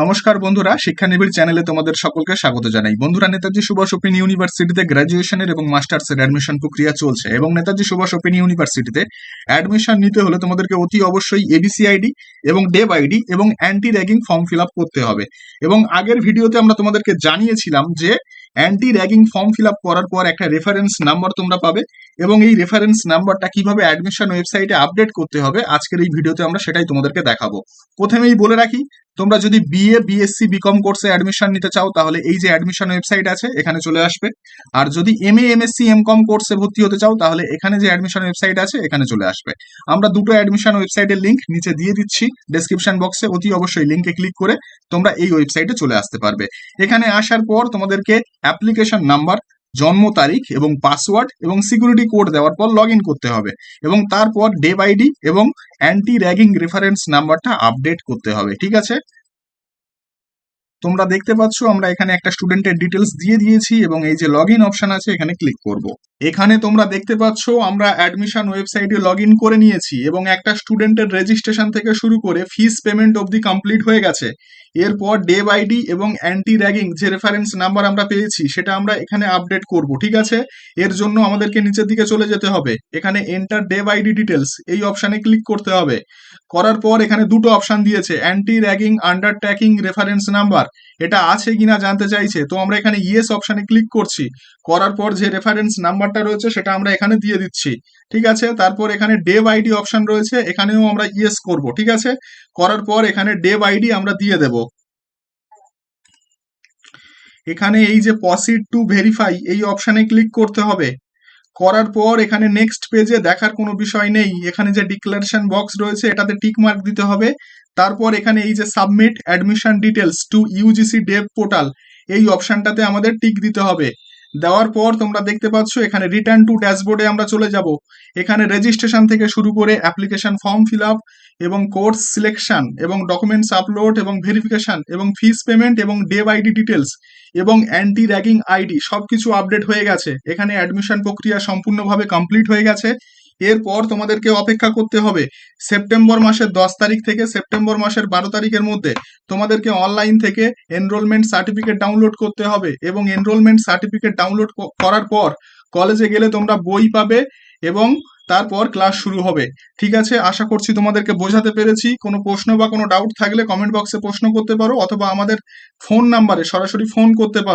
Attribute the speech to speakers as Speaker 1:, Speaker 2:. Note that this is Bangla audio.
Speaker 1: নমস্কার বন্ধুরা, শিক্ষা নিবিড় চ্যানেলে তোমাদের সকলকে স্বাগত জানাই। বন্ধুরা, নেতাজি সুভাষ ওপেন ইউনিভার্সিটিতে গ্র্যাজুয়েশনের এবং মাস্টার্সের অ্যাডমিশন প্রক্রিয়া চলছে এবং নেতাজি সুভাষ ওপেন ইউনিভার্সিটিতে অ্যাডমিশন নিতে হলে তোমাদেরকে অতি অবশ্যই এবিসি আইডি এবং ডেব আইডি এবং anti ragging form fill up করতে হবে। এবং আগের ভিডিওতে আমরা তোমাদেরকে জানিয়েছিলাম যে anti ragging form fill up করার পর একটা রেফারেন্স নাম্বার তোমরা পাবে এবং এই রেফারেন্স নাম্বারটা কীভাবে অ্যাডমিশন ওয়েবসাইটে আপডেট করতে হবে, আজকের এই ভিডিওতে আমরা সেটাই তোমাদেরকে দেখাবো। প্রথমেই বলে রাখি তোমরা যদি বিএ বিএসসি বিকম কোর্সে অ্যাডমিশন নিতে চাও, তাহলে এই যে অ্যাডমিশন ওয়েবসাইট আছে, এখানে চলে আসবে। আর যদি এম এ এমএসসি এমকম কোর্সে ভর্তি হতে চাও, তাহলে এখানে যে অ্যাডমিশন ওয়েবসাইট আছে, এখানে চলে আসবে। আমরা দুটো অ্যাডমিশন ওয়েবসাইটের লিঙ্ক নিচে দিয়ে দিচ্ছি ডেসক্রিপশন বক্সে অতি অবশ্যই লিংকে ক্লিক করে তোমরা এই ওয়েবসাইটে চলে আসতে পারবে। এখানে আসার পর তোমাদেরকে অ্যাপ্লিকেশন নাম্বার জন্ম তারিখ এবং পাসওয়ার্ড এবং সিকিউরিটি কোড দেওয়ার পর লগ করতে হবে এবং তারপর ডেব আইডি এবং অ্যান্টি র্যাগিং রেফারেন্স নাম্বারটা আপডেট করতে হবে, ঠিক আছে? তোমরা দেখতে পাচ্ছ আমরা এখানে একটা স্টুডেন্টের ডিটেলস দিয়ে দিয়েছি এবং এই যে লগ ইন অপশন আছে এখানে ক্লিক করব। এখানে তোমরা দেখতে পাচ্ছ আমরা অ্যাডমিশন ওয়েবসাইটে লগ ইন করে নিয়েছি এবং একটা স্টুডেন্টের রেজিস্ট্রেশন থেকে শুরু করে ফিস পেমেন্ট অবধি কমপ্লিট হয়ে গেছে। এরপর ডেব আইডি এবং অ্যান্টি র্যাগিং যে রেফারেন্স নাম্বার আমরা পেয়েছি, সেটা আমরা এখানে আপডেট করব, ঠিক আছে? এর জন্য আমাদেরকে নিচের দিকে চলে যেতে হবে। এখানে এন্টার ডেব আইডি ডিটেলস এই অপশানে ক্লিক করতে হবে। করার পর এখানে দুটো অপশান দিয়েছে anti ragging under tracking reference number এটা আছে কিনা জানতে চাইছে? তো আমরা এখানে ইয়েস অপশানে ক্লিক করছি। করার পর যে রেফারেন্স নাম্বারটা রয়েছে, সেটা আমরা এখানে দিয়ে দিচ্ছি। ঠিক আছে? তারপর এখানে ডেব আইডি অপশান রয়েছে, এখানেও আমরা ইয়েস করব। ঠিক আছে? করার পর এখানে ডেব আইডি আমরা দিয়ে দেব। এখানে এই যে পসিড টু ভেরিফাই এই অপশানে ক্লিক করতে হবে। করার পর এখানে নেক্সট পেজে দেখার কোনো বিষয় নেই। এখানে যে ডিক্লারেশন বক্স রয়েছে, এটাতে টিক মার্ক দিতে হবে। তারপর এখানে এই যে submit admission details to UGC DEB portal এই অপশানটাতে আমাদের টিক দিতে হবে। দেওয়ার পর তোমরা দেখতে পাচ্ছ এখানে রিটার্ন টু ড্যাশবোর্ডে আমরা চলে যাব। এখানে রেজিস্ট্রেশন থেকে শুরু করে অ্যাপ্লিকেশন ফর্ম ফিল আপ এবং কোর্স সিলেকশন এবং ডকুমেন্টস আপলোড এবং ভেরিফিকেশন এবং ফিস পেমেন্ট এবং ডে আইডি ডিটেলস এবং অ্যান্টি র্যাগিং আইডি সব কিছু আপডেট হয়ে গেছে। এখানে অ্যাডমিশন প্রক্রিয়া সম্পূর্ণভাবে কমপ্লিট হয়ে গেছে। এরপর তোমাদেরকে অপেক্ষা করতে হবে। সেপ্টেম্বর মাসের দশ তারিখ থেকে সেপ্টেম্বর মাসের বারো তারিখের মধ্যে তোমাদেরকে অনলাইন থেকে এনরোলমেন্ট সার্টিফিকেট ডাউনলোড করতে হবে এবং এনরোলমেন্ট সার্টিফিকেট ডাউনলোড করার পর কলেজে গেলে তোমরা বই পাবে এবং তারপর ক্লাস শুরু হবে। ঠিক আছে? আশা করছি তোমাদেরকে বোঝাতে পেরেছি। কোনো প্রশ্ন বা কোনো ডাউট থাকলে কমেন্ট বক্সে প্রশ্ন করতে পারো অথবা আমাদের ফোন নাম্বারে সরাসরি ফোন করতে পারো।